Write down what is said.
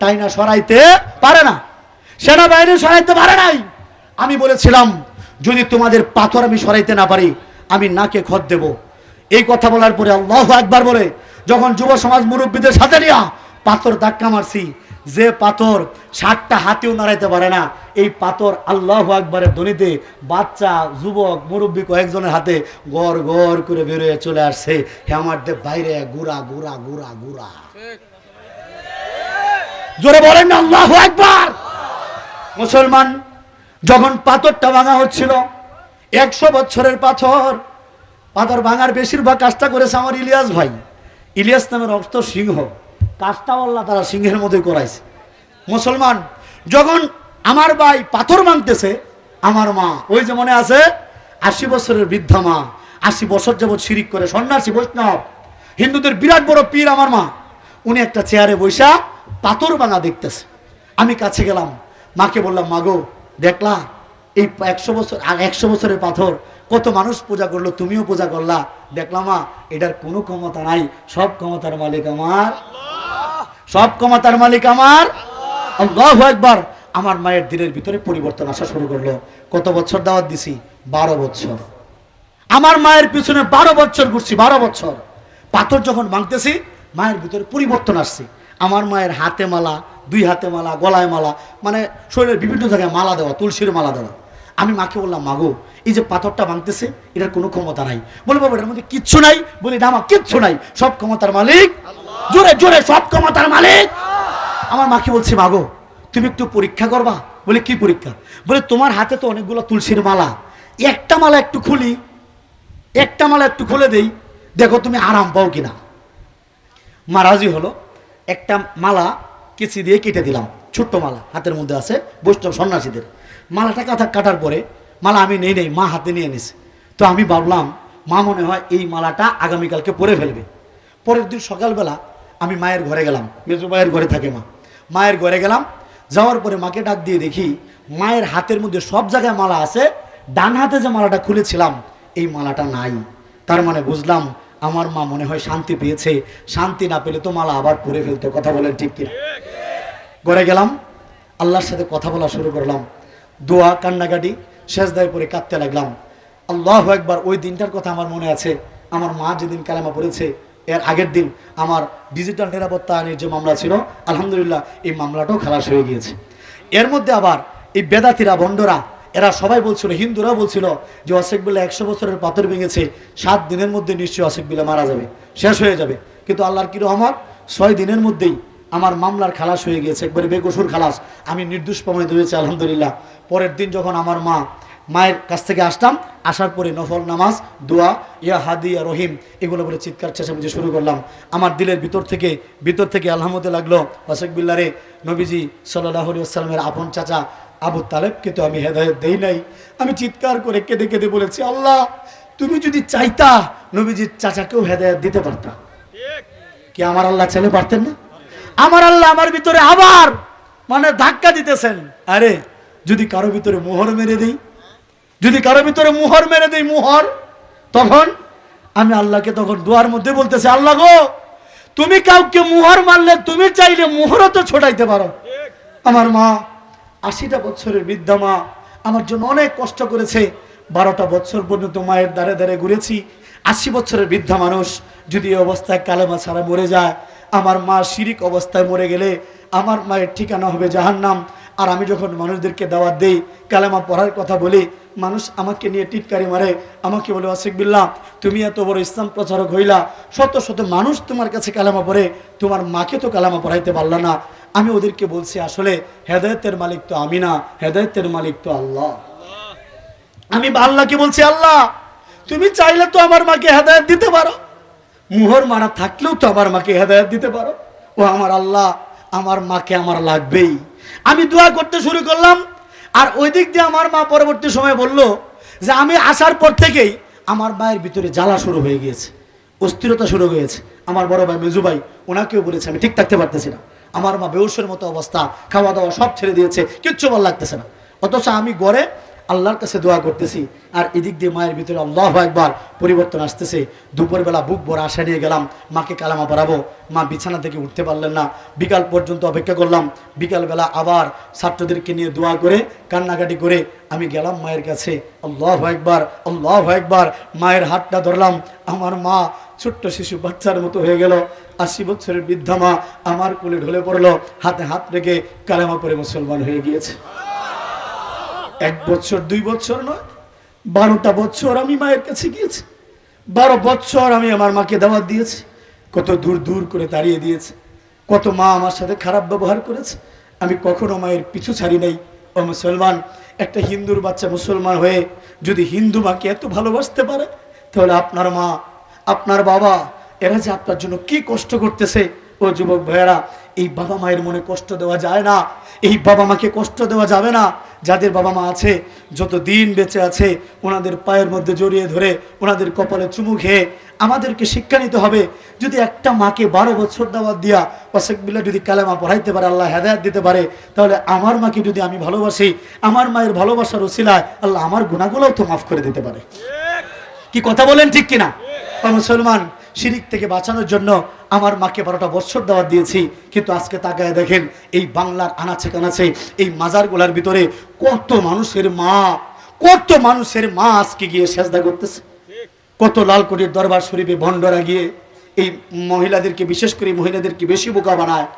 টাইনা সরাইতে পারে না। সেনাবাহিনী সরাইতে পারে নাই। আমি বলেছিলাম, যদি তোমাদের পাথর আমি সরাইতে না পারি, আমি নাকে খত দেব। এই কথা বলার পরে আল্লাহ একবার বলে, যখন যুব সমাজ মুরব্বীদের সাথে নিয়া পাথর ধাক্কা মারছি, যে পাথর ষাটটা হাতেও নাড়াইতে পারে না, এই পাথর আল্লাহ আকবরের ধ্বনিতে বাচ্চা, যুবক, মুরব্বী কয়েকজনের হাতে গড় গড় করে বেরোয় চলে আসছে। হেমার দেব, বাইরে গুড়া গুড়া গুড়া গুড়া জোরে বলেন না, আল্লাহ একবার মুসলমান, যখন পাথরটা ভাঙা হচ্ছিল, একশো বছরের পাথর পাথর ভাঙার বেশিরভাগ কাজটা করেছে আমার ইলিয়াস ভাই। ইলিয়াস নামের অর্থ সিংহ। কাজটা আল্লাহ তারা সিংহের মধ্যে করাইছে। মুসলমান, যখন আমার ভাই পাথর ভাঙতেছে, আমার মা, ওই যে মনে আছে, আশি বছরের বৃদ্ধা মা, আশি বছর যাবৎ শিরিক করে সন্ন্যাসী, বৈষ্ণব, হিন্দুদের বিরাট বড় পীর আমার মা। উনি একটা চেয়ারে বৈশা পাথর ভাঙা দেখতেছে। আমি কাছে গেলাম, মাকে বললাম, মাগো, দেখলা, এই একশো বছর, আর একশো বছরের পাথর, কত মানুষ পূজা করল, তুমিও পূজা করলা। দেখলাম মা, এটার কোনো ক্ষমতা নাই, সব ক্ষমতার মালিক আমার। সব ক্ষমতার মালিক আমার। একবার আমার মায়ের দিনের ভিতরে পরিবর্তন আসা শুরু করল। কত বছর দাওয়াত দিছি? বারো বছর। আমার মায়ের পিছনে বারো বছর ঘুরছি, বারো বছর। পাথর যখন ভাঙতেছি, মায়ের ভিতরে পরিবর্তন আসছে। আমার মায়ের হাতে মালা দুই হাতে মালা গলায় মালা মানে শরীরের বিভিন্ন জায়গায় মালা দেওয়া তুলসীর মালা দেওয়া। আমি মাকে বললাম মাগো এই যে পাথরটা ভাঙতেছে এটার কোনো ক্ষমতা নাই। বলে বাবা এটার মধ্যে কিচ্ছু নাই। বলি না আমার কিচ্ছু নাই সব ক্ষমতার মালিক। জোরে জোরে সব ক্ষমতার মালিক। আমার মাকে বলছি মাগো তুমি একটু পরীক্ষা করবা? বলে কি পরীক্ষা? বলে তোমার হাতে তো অনেকগুলো তুলসীর মালা। একটা মালা একটু খুলি একটা মালা একটু খুলে দেই দেখো তুমি আরাম পাও কিনা? মা রাজি হলো। একটা মালা কেচি দিয়ে কেটে দিলাম, ছোট্ট মালা, হাতের মধ্যে আছে বৈষ্ণব সন্ন্যাসীদের। মালাটা কাঁথা কাটার পরে মালা আমি নেই নেই, মা হাতে নিয়ে নিছে। তো আমি ভাবলাম, মা মনে হয় এই মালাটা আগামীকালকে পরে ফেলবে। পরের দিন সকালবেলা আমি মায়ের ঘরে গেলাম, মেজু মায়ের ঘরে থাকে মা। মায়ের ঘরে গেলাম, যাওয়ার পরে মাকে ডাক দিয়ে দেখি মায়ের হাতের মধ্যে সব জায়গায় মালা আছে, ডান হাতে যে মালাটা খুলেছিলাম, এই মালাটা নাই। তার মানে বুঝলাম আমার মা মনে হয় শান্তি পেয়েছে। শান্তি না পেলে তো মালা আবার পরে ফেলতে, কথা বলেন ঠিক কিনা? ঘরে গেলাম, আল্লাহর সাথে কথা বলা শুরু করলাম। দোয়া, কান্নাকাটি শেষ দায় পরে কাঁদতে লাগলাম। আল্লাহ একবার ওই দিনটার কথা আমার মনে আছে। আমার মা যেদিন কালেমা পড়েছে, এর আগের দিন আমার ডিজিটাল নিরাপত্তা আইনের যে মামলা ছিল, আলহামদুলিল্লাহ এই মামলাটাও খালাস হয়ে গিয়েছে। এর মধ্যে আবার এই বেদাতিরা বন্ডরা এরা সবাই বলছিল, হিন্দুরা বলছিল যে অশেক বিল্লা একশো বছরের পাথর ভেঙেছে, সাত দিনের মধ্যে নিশ্চয়ই অশেক বিল্লা মারা যাবে, শেষ হয়ে যাবে। কিন্তু আল্লাহর কি রহমত? ছয় দিনের মধ্যেই আমার মামলার খালাস হয়ে গিয়েছে, একবারে বেকসুর খালাস। আমি নির্দোষ প্রমাণিত হয়েছে, আলহামদুলিল্লাহ। পরের দিন যখন আমার মা মায়ের কাছ থেকে আসতাম, আসার পরে নফল নামাজ, দোয়া, ইয়া হাদি, ইয়া রহিম, এগুলো বলে চিৎকার, চেঁচামেচি শুরু করলাম। আমার দিলের ভিতর থেকে ভিতর থেকে আলহামদে লাগল অশেক বিল্লারে নবীজি সাল্লাহ আসসালামের আপন চাচা আবু তালেবকে তো আমি হেদায়ত দেই নাই। আমি চিৎকার করে কেঁদে কেঁদে বলেছি, আল্লাহ, তুমি যদি চাইতা, নবীজির চাচাকেও হেদায়ত দিতে পারতা। কি আমার আল্লাহ ছেলে পারতেন না? আমার আল্লাহ আমার ভিতরে আবার মানে ধাক্কা দিতেছেন। আরে, যদি কারও ভিতরে মোহর মেরে দিই, যদি কারও ভিতরে মোহর মেরে দিই, মোহর, তখন আমি আল্লাহকে তখন দুয়ার মধ্যে বলতেছি, আল্লাহ গো, তুমি কাউকে মোহর মারলে তুমি চাইলে মোহরও তো ছোটাইতে পারো। আমার মা আশিটা বছরের বৃদ্ধা মা আমার জন্য অনেক কষ্ট করেছে। বারোটা বছর পর্যন্ত মায়ের দ্বারে দ্বারে ঘুরেছি। আশি বছরের বৃদ্ধা মানুষ যদি এই অবস্থায় কালেমা ছাড়া মরে যায়, আমার মা শিরিক অবস্থায় মরে গেলে আমার মায়ের ঠিকানা হবে জাহান্নাম। আর আমি যখন মানুষদেরকে দাওয়াত দেই, কালেমা পড়ার কথা বলি, মানুষ আমাকে নিয়ে টিটকারি মারে, আমাকে বলে অসিক বিল্লাহ, তুমি এত বড় ইসলাম প্রচারক হইলা, শত শত মানুষ তোমার কাছে কালামা পড়ে, তোমার মাকে তো কালামা পড়াইতে পারলা না। আমি ওদেরকে বলছি, আসলে হেদায়তের মালিক তো আমি না, হেদায়তের মালিক তো আল্লাহ। আমি আল্লাহকে বলছি, আল্লাহ, তুমি চাইলে তো আমার মাকে হেদায়ত দিতে পারো। মুহর মারা থাকলেও তো আমার মাকে হেদায়ত দিতে পারো। ও আমার আল্লাহ, আমার মাকে আমার লাগবেই। আমি দোয়া করতে শুরু করলাম, আর ওই দিক দিয়ে আমার মা পরবর্তী সময় বলল যে, আমি আসার পর থেকেই আমার মায়ের ভিতরে জ্বালা শুরু হয়ে গিয়েছে, অস্থিরতা শুরু হয়েছে আমার বড় ভাই মেজু ভাই, ওনাকেও বলেছে, আমি ঠিক থাকতে পারতেছি না। আমার মা বেউসের মতো অবস্থা, খাওয়া দাওয়া সব ছেড়ে দিয়েছে, কিচ্ছু ভালো লাগতেছে না। অথচ আমি গড়ে আল্লাহর কাছে দোয়া করতেছি, আর এদিক দিয়ে মায়ের ভিতরে আল্লাহ একবার পরিবর্তন আসতেছে। দুপুরবেলা বুক ভরা আশা নিয়ে গেলাম, মাকে কালামা পড়াবো। মা বিছানা থেকে উঠতে পারলেন না। বিকাল পর্যন্ত অপেক্ষা করলাম, বিকালবেলা আবার ছাত্রদেরকে নিয়ে দোয়া করে, কান্নাকাটি করে আমি গেলাম মায়ের কাছে। আল্লাহ একবার আল্লাহ একবার মায়ের হাতটা ধরলাম। আমার মা ছোট্ট শিশু বাচ্চার মতো হয়ে গেল। আশি বছরের বৃদ্ধা মা আমার কোলে ঢলে পড়ল, হাতে হাত রেখে কালামা করে মুসলমান হয়ে গিয়েছে। এক বছর, দুই বছর নয়, বারোটা বছর আমি মায়ের কাছে গিয়েছি। বারো বছর আমি আমার মাকে দাওয়াত দিয়েছি। কত দূর দূর করে দাঁড়িয়ে দিয়েছে। কত মা আমার সাথে খারাপ ব্যবহার করেছে। আমি কখনো মায়ের পিছু ছাড়ি নাই। ও মুসলমান, একটা হিন্দুর বাচ্চা মুসলমান হয়ে যদি হিন্দু মাকে এত ভালোবাসতে পারে, তাহলে আপনার মা আপনার বাবা এরা যে আপনার জন্য কি কষ্ট করতেছে ও যুবক ভাইয়েরা এই বাবা মায়ের মনে কষ্ট দেওয়া যায় না। এই বাবা মাকে কষ্ট দেওয়া যাবে না। যাদের বাবা মা আছে যত দিন বেঁচে আছে ওনাদের পায়ের মধ্যে জড়িয়ে ধরে ওনাদের কপালে চুমু খেয়ে আমাদেরকে শিক্ষা নিতে হবে যদি একটা মাকে বারো বছর দাওয়াত দিয়া অশেকবিল্লা যদি কালেমা পড়াইতে পারে আল্লাহ হেদায়ত দিতে পারে তাহলে আমার মাকে যদি আমি ভালোবাসি আমার মায়ের ভালোবাসার ওসিলায় আল্লাহ আমার গুণাগুলোও তো মাফ করে দিতে পারে। কি কথা বলেন ঠিক কিনা? ও মুসলমান, শিরিক থেকে বাঁচানোর জন্য আমার মাকে বারোটা বৎসর দেওয়ার দিয়েছি। কিন্তু আজকে তাকায় দেখেন, এই বাংলার আনাচে কানাচে, এই মাজারগুলার ভিতরে কত মানুষের মা, কত মানুষের মা আজকে গিয়ে সেজদা করতেছে। কত লালকুটির দরবার শরীফে ভণ্ডরা গিয়ে এই মহিলাদেরকে, বিশেষ করে মহিলাদেরকে বেশি বোকা বানায়।